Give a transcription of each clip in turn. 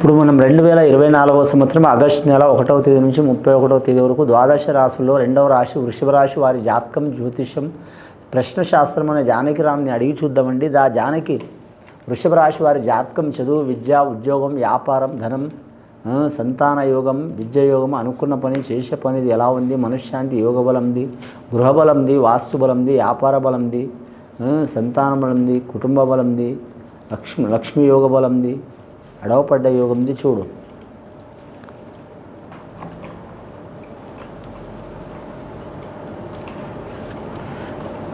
ఇప్పుడు మనం రెండు వేల ఇరవై నాలుగవ సంవత్సరం ఆగస్టు నెల ఒకటవ తేదీ నుంచి ముప్పై ఒకటవ తేదీ వరకు ద్వాదశ రాశుల్లో రెండవ రాశి వృషభ రాశి వారి జాతకం జ్యోతిషం ప్రశ్న శాస్త్రం అనే జానకి రామ్ని అడిగి చూద్దామండి. దా జానకి వృషభ రాశి వారి జాతకం చదువు విద్య ఉద్యోగం వ్యాపారం ధనం సంతాన యోగం విద్య యోగం అనుకున్న పని చేసే పనిది ఎలా ఉంది? మనశ్శాంతి యోగ బలంది గృహబలంది వాస్తు బలంది వ్యాపార బలంది సంతాన బలంది కుటుంబ బలంది లక్ష్మి లక్ష్మీ యోగ బలంది అడవపడ్డ యోగంది చూడు.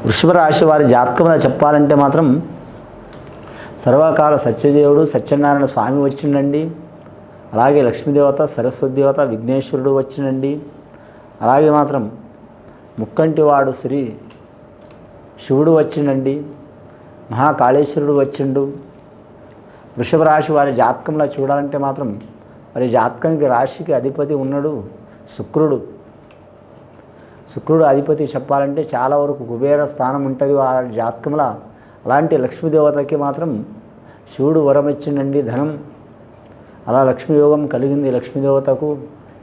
వృషభ రాశి వారి జాతకంలో చెప్పాలంటే మాత్రం సర్వకాల సత్యదేవుడు సత్యనారాయణ స్వామి వచ్చిండండి. అలాగే లక్ష్మీదేవత సరస్వతి దేవత విఘ్నేశ్వరుడు వచ్చినండి అలాగే మాత్రం ముక్కంటివాడు శ్రీ శివుడు వచ్చిండండి. మహాకాళేశ్వరుడు వచ్చిండు. వృషభ రాశి వారి జాతకంలో చూడాలంటే మాత్రం మరి జాతకానికి రాశికి అధిపతి ఉన్నాడు శుక్రుడు. శుక్రుడు అధిపతి చెప్పాలంటే చాలా వరకు కుబేర స్థానం ఉంటుంది వారి జాతకంలో. అలాంటి లక్ష్మీదేవతకి మాత్రం శివుడు వరం ఇచ్చిండండి ధనం. అలా లక్ష్మీయోగం కలిగింది లక్ష్మీదేవతకు.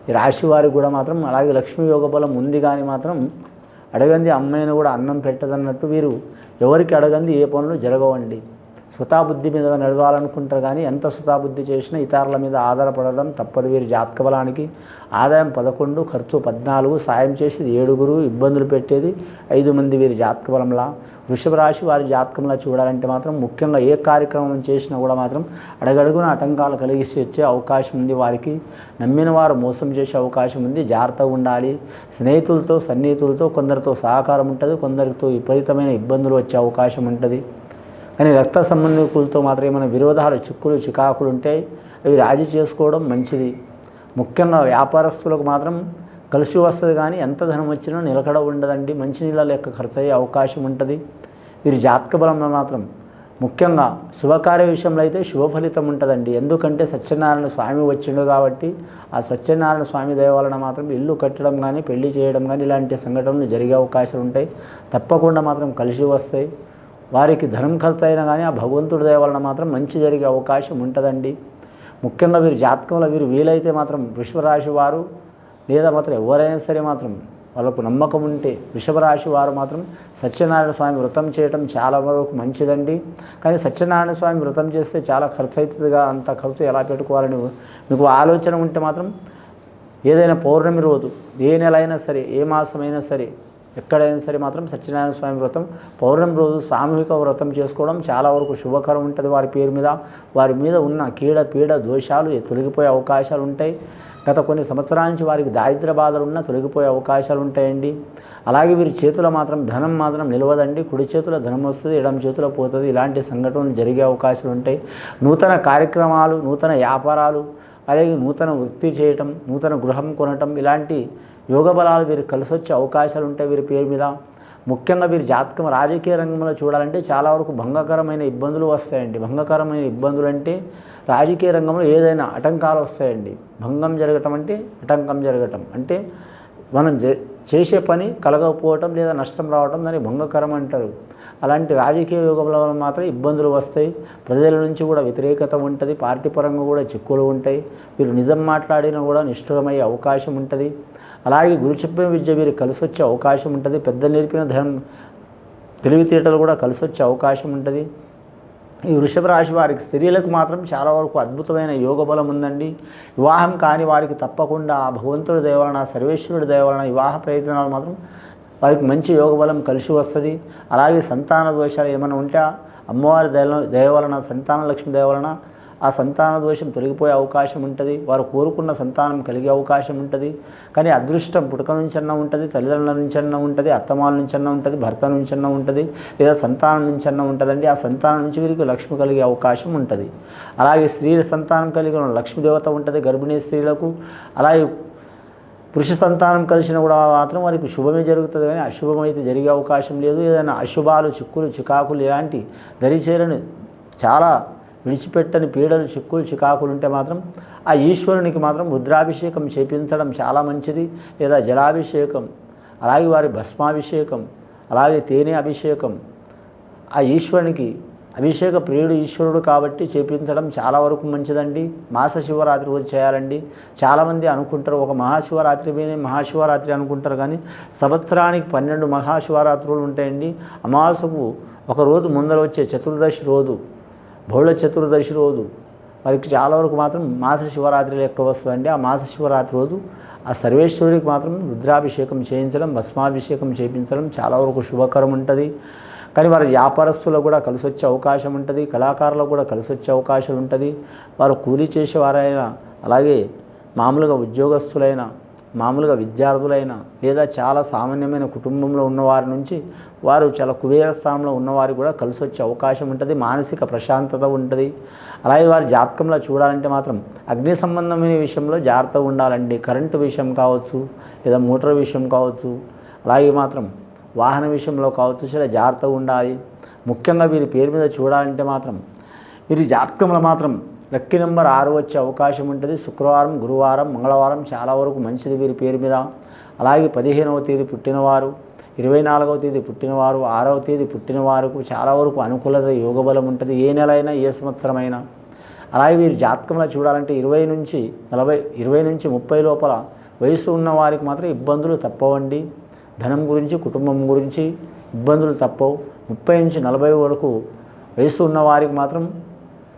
ఈ రాశి వారికి కూడా మాత్రం అలాగే లక్ష్మీ యోగ బలం ఉంది కానీ మాత్రం అడగంది అమ్మాయిని కూడా అన్నం పెట్టదన్నట్టు వీరు ఎవరికి అడగంది ఏ పనులు జరగవండి. స్వతాబుద్ధి మీద నడవాలనుకుంటారు కానీ ఎంత స్వతాబుద్ధి చేసినా ఇతరుల మీద ఆధారపడడం తప్పదు వీరి జాతక బలానికి. ఆదాయం పదకొండు ఖర్చు పద్నాలుగు సాయం చేసేది ఏడుగురు ఇబ్బందులు పెట్టేది ఐదు మంది వీరి జాతక బలంలా. వృషభ రాశి వారి జాతకంలో చూడాలంటే మాత్రం ముఖ్యంగా ఏ కార్యక్రమం చేసినా కూడా మాత్రం అడగడుగున ఆటంకాలు కలిగిసి వచ్చే అవకాశం ఉంది వారికి. నమ్మిన వారు మోసం చేసే అవకాశం ఉంది. జాగ్రత్తగా ఉండాలి. స్నేహితులతో సన్నిహితులతో కొందరితో సహకారం ఉంటుంది కొందరితో విపరీతమైన ఇబ్బందులు వచ్చే అవకాశం ఉంటుంది. కానీ రక్త సంబంధికులతో మాత్రం ఏమైనా విరోధాలు చిక్కులు చికాకులు ఉంటాయి అవి రాజీ చేసుకోవడం మంచిది. ముఖ్యంగా వ్యాపారస్తులకు మాత్రం కలిసి వస్తుంది కానీ ఎంత ధనం వచ్చినా నిలకడ ఉండదండి. మంచినీళ్ళ లెక్క ఖర్చు అయ్యే అవకాశం ఉంటుంది. వీరి జాతక బలంలో మాత్రం ముఖ్యంగా శుభకార్య విషయంలో అయితే శుభ ఫలితం ఉంటుందండి. ఎందుకంటే సత్యనారాయణ స్వామి వచ్చిండు కాబట్టి ఆ సత్యనారాయణ స్వామి దయ వలన మాత్రం ఇల్లు కట్టడం కానీ పెళ్ళి చేయడం కానీ ఇలాంటి సంఘటనలు జరిగే అవకాశాలు ఉంటాయి. తప్పకుండా మాత్రం కలిసి వస్తాయి. వారికి ధనం ఖర్చు అయినా కానీ ఆ భగవంతుడి దయ వలన మాత్రం మంచి జరిగే అవకాశం ఉంటుందండి. ముఖ్యంగా వీరి జాతకంలో వీరు వీలైతే మాత్రం వృషభరాశి వారు లేదా మాత్రం ఎవరైనా సరే మాత్రం వాళ్ళకు నమ్మకం ఉంటే వృషభరాశి వారు మాత్రం సత్యనారాయణ స్వామి వ్రతం చేయడం చాలా వరకు మంచిదండి. కానీ సత్యనారాయణ స్వామి వ్రతం చేస్తే చాలా ఖర్చు అవుతుందిగా అంత ఖర్చు ఎలా పెట్టుకోవాలని మీకు ఆలోచన ఉంటే మాత్రం ఏదైనా పౌర్ణమి రోజు ఏ నెల అయినా సరే ఏ మాసమైనా సరే ఎక్కడైనా సరే మాత్రం సత్యనారాయణ స్వామి వ్రతం పౌర్ణమి రోజు సామూహిక వ్రతం చేసుకోవడం చాలా వరకు శుభకరం ఉంటుంది వారి పేరు మీద. వారి మీద ఉన్న కీడ పీడ దోషాలు తొలగిపోయే అవకాశాలు ఉంటాయి. గత కొన్ని సంవత్సరాల నుంచి వారికి దారిద్ర బాధలు ఉన్నా తొలగిపోయే అవకాశాలు ఉంటాయండి. అలాగే వీరి చేతిలో మాత్రం ధనం మాత్రం నిలవదండి. కుడి చేతిలో ధనం వస్తుంది ఎడమ చేతిలో పోతుంది. ఇలాంటి సంఘటనలు జరిగే అవకాశాలు ఉంటాయి. నూతన కార్యక్రమాలు నూతన వ్యాపారాలు అలాగే నూతన వృత్తి చేయటం నూతన గృహం కొనటం ఇలాంటి యోగ బలాలు వీరికి కలిసి వచ్చే అవకాశాలు ఉంటాయి వీరి పేరు మీద. ముఖ్యంగా వీరి జాతకం రాజకీయ రంగంలో చూడాలంటే చాలా వరకు భంగకరమైన ఇబ్బందులు వస్తాయండి. భంగకరమైన ఇబ్బందులు అంటే రాజకీయ రంగంలో ఏదైనా ఆటంకాలు వస్తాయండి. భంగం జరగటం అంటే ఆటంకం జరగటం. అంటే మనం చేసే పని కలగకపోవటం లేదా నష్టం రావటం దాన్ని భంగకరం అంటారు. అలాంటి రాజకీయ యోగంలో మాత్రం ఇబ్బందులు వస్తాయి. ప్రజల నుంచి కూడా వ్యతిరేకత ఉంటుంది. పార్టీ పరంగా కూడా చిక్కులు ఉంటాయి. వీరు నిజం మాట్లాడినా కూడా నిష్ఠురమయ్యే అవకాశం ఉంటుంది. అలాగే గురు చెప్పిన విద్య మీరు కలిసి వచ్చే అవకాశం ఉంటుంది. పెద్దలు నేర్పిన ధనం తెలివితేటలు కూడా కలిసి వచ్చే అవకాశం ఉంటుంది. ఈ వృషభ రాశి వారికి స్త్రీలకు మాత్రం చాలా వరకు అద్భుతమైన యోగ బలం ఉందండి. వివాహం కాని వారికి తప్పకుండా ఆ భగవంతుడి దయవలన సర్వేశ్వరుడి దయవలన వివాహ ప్రయత్నాలు మాత్రం వారికి మంచి యోగ బలం కలిసి వస్తుంది. అలాగే సంతాన దోషాలు ఏమైనా ఉంటే అమ్మవారి దయ దేవాలన సంతాన లక్ష్మి దేవాలన ఆ సంతాన దోషం తొలగిపోయే అవకాశం ఉంటుంది. వారు కోరుకున్న సంతానం కలిగే అవకాశం ఉంటుంది. కానీ అదృష్టం పుడక నుంచన్నా ఉంటుంది తల్లిదండ్రుల నుంచన్నా ఉంటుంది అత్తమాల నుంచన్నా ఉంటుంది భర్త నుంచన్నా ఉంటుంది లేదా సంతానం నుంచన్నా ఉంటుందండి. ఆ సంతానం నుంచి వీరికి లక్ష్మి కలిగే అవకాశం ఉంటుంది. అలాగే స్త్రీల సంతానం కలిగిన లక్ష్మీదేవత ఉంటుంది గర్భిణీ స్త్రీలకు. అలాగే పురుష సంతానం కలిసిన కూడా మాత్రం వారికి శుభమే జరుగుతుంది కానీ అశుభం అయితే జరిగే అవకాశం లేదు. ఏదైనా అశుభాలు చిక్కులు చికాకులు ఇలాంటి దరిచేరని చాలా విడిచిపెట్టని పీడలు చిక్కులు చికాకులుంటే మాత్రం ఆ ఈశ్వరునికి మాత్రం రుద్రాభిషేకం చేపించడం చాలా మంచిది. లేదా జలాభిషేకం అలాగే వారి భస్మాభిషేకం అలాగే తేనె అభిషేకం. ఆ ఈశ్వరునికి అభిషేక ప్రియుడు ఈశ్వరుడు కాబట్టి చేపించడం చాలా వరకు మంచిదండి. మాస శివరాత్రి రోజు చేయాలండి. చాలామంది అనుకుంటారు ఒక మహాశివరాత్రి మీద మహాశివరాత్రి అనుకుంటారు కానీ సంవత్సరానికి పన్నెండు మహాశివరాత్రులు ఉంటాయండి. అమాసకు ఒక రోజు ముందర వచ్చే చతుర్దశి రోజు బహుళ చతుర్దశి రోజు. వారికి చాలా వరకు మాత్రం మాస శివరాత్రి లెక్క వస్తుందండి. ఆ మాస శివరాత్రి రోజు ఆ సర్వేశ్వరుడికి మాత్రం రుద్రాభిషేకం చేయించడం భస్మాభిషేకం చేయించడం చాలా వరకు శుభకరం ఉంటుంది. కానీ వారి వ్యాపారస్తులకు కూడా కలిసి వచ్చే అవకాశం ఉంటుంది. కళాకారులకు కూడా కలిసి వచ్చే అవకాశం ఉంటుంది. వారు కూలీ చేసేవారైనా అలాగే మామూలుగా ఉద్యోగస్తులైన మామూలుగా విద్యార్థులైన లేదా చాలా సామాన్యమైన కుటుంబంలో ఉన్నవారి నుంచి వారు చాలా కుబేర స్థానంలో ఉన్నవారు కూడా కలిసి వచ్చే అవకాశం ఉంటుంది మానసిక ప్రశాంతత ఉంటుంది. అలాగే వారి జాతకంలో చూడాలంటే మాత్రం అగ్ని సంబంధమైన విషయంలో జాగ్రత్తగా ఉండాలండి. కరెంటు విషయం కావచ్చు లేదా మోటార్ విషయం కావచ్చు అలాగే మాత్రం వాహన విషయంలో కావచ్చు చాలా జాగ్రత్తగా ఉండాలి. ముఖ్యంగా వీరి పేరు మీద చూడాలంటే మాత్రం వీరి జాతకంలో మాత్రం లక్కీ నెంబర్ ఆరు వచ్చే అవకాశం ఉంటుంది. శుక్రవారం గురువారం మంగళవారం చాలా వరకు మంచిది వీరి పేరు మీద. అలాగే పదిహేనవ తేదీ పుట్టినవారు ఇరవై నాలుగవ తేదీ పుట్టినవారు ఆరవ తేదీ పుట్టిన వారికి చాలా వరకు అనుకూలత యోగబలం ఉంటుంది. ఏ నెల అయినా ఏ సంవత్సరం అయినా అలాగే వీరి జాతకంలో చూడాలంటే ఇరవై నుంచి నలభై ఇరవై నుంచి ముప్పై లోపల వయసు ఉన్న వారికి మాత్రం ఇబ్బందులు తప్పవండి. ధనం గురించి కుటుంబం గురించి ఇబ్బందులు తప్పవు. ముప్పై నుంచి నలభై వరకు వయసు ఉన్న వారికి మాత్రం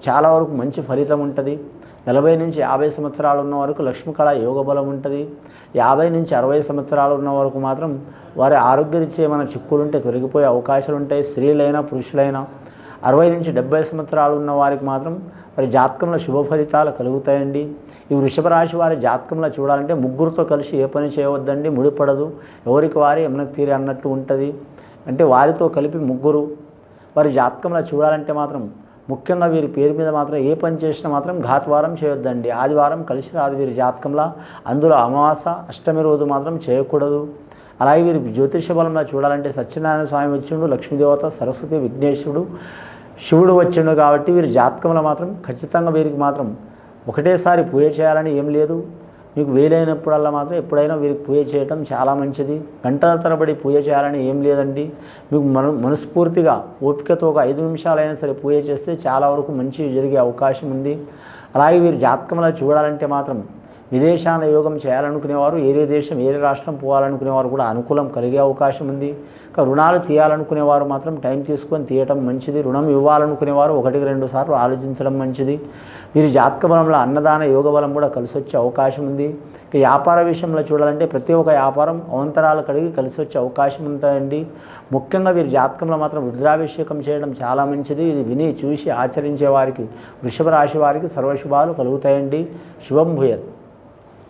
చాలా వరకు మంచి ఫలితం ఉంటుంది. నలభై నుంచి యాభై సంవత్సరాలు ఉన్న వరకు లక్ష్మీకళ యోగ బలం ఉంటుంది. యాభై నుంచి అరవై సంవత్సరాలు ఉన్న వరకు మాత్రం వారి ఆరోగ్యరీత్యా ఏమైనా చిక్కులుంటే తొలగిపోయే అవకాశాలు ఉంటాయి. స్త్రీలైనా పురుషులైనా అరవై నుంచి డెబ్బై సంవత్సరాలు ఉన్న వారికి మాత్రం వారి జాతకంలో శుభ ఫలితాలు కలుగుతాయండి. ఈ వృషభ రాశి వారి జాతకంలో చూడాలంటే ముగ్గురితో కలిసి ఏ పని చేయవద్దండి. ముడిపడదు. ఎవరికి వారి ఎమనకు తీరి అన్నట్టు ఉంటుంది. అంటే వారితో కలిపి ముగ్గురు వారి జాతకంలో చూడాలంటే మాత్రం ముఖ్యంగా వీరి పేరు మీద మాత్రం ఏ పని చేసినా మాత్రం ఘాత్వారం చేయొద్దండి. ఆదివారం కలిసి రాదు వీరి జాతకంలో. అందులో అమావాస అష్టమి రోజు మాత్రం చేయకూడదు. అలాగే వీరి జ్యోతిష బలంలో చూడాలంటే సత్యనారాయణ స్వామి వచ్చిండు లక్ష్మీదేవత సరస్వతి విఘ్నేశ్వరుడు శివుడు వచ్చిండు కాబట్టి వీరి జాతకంలో మాత్రం ఖచ్చితంగా వీరికి మాత్రం ఒకటేసారి పూజ చేయాలని ఏం లేదు. మీకు వీలైనప్పుడల్లా మాత్రం ఎప్పుడైనా వీరికి పూజ చేయటం చాలా మంచిది. గంటల తరబడి పూజ చేయాలని ఏం లేదండి. మీకు మన మనస్ఫూర్తిగా ఓపికతో ఒక ఐదు నిమిషాలైనా సరే పూజ చేస్తే చాలా వరకు మంచి జరిగే అవకాశం ఉంది. అలాగే వీరి జాతకంలో చూడాలంటే మాత్రం విదేశాల యోగం చేయాలనుకునేవారు ఏరే దేశం ఏరే రాష్ట్రం పోవాలనుకునేవారు కూడా అనుకూలం కలిగే అవకాశం ఉంది. ఇంకా రుణాలు తీయాలనుకునేవారు మాత్రం టైం తీసుకొని తీయటం మంచిది. రుణం ఇవ్వాలనుకునేవారు ఒకటికి రెండు సార్లు ఆలోచించడం మంచిది. వీరి జాతక బలంలో అన్నదాన యోగ బలం కూడా కలిసి వచ్చే అవకాశం ఉంది. ఇక వ్యాపార విషయంలో చూడాలంటే ప్రతి ఒక్క వ్యాపారం అవంతరాలు కడిగి కలిసి వచ్చే అవకాశం ఉంటాయండి ముఖ్యంగా వీరి జాతకంలో మాత్రం రుద్రాభిషేకం చేయడం చాలా మంచిది. ఇది విని చూసి ఆచరించే వారికి వృషభ రాశి వారికి సర్వశుభాలు కలుగుతాయండి. శుభం భూయత్.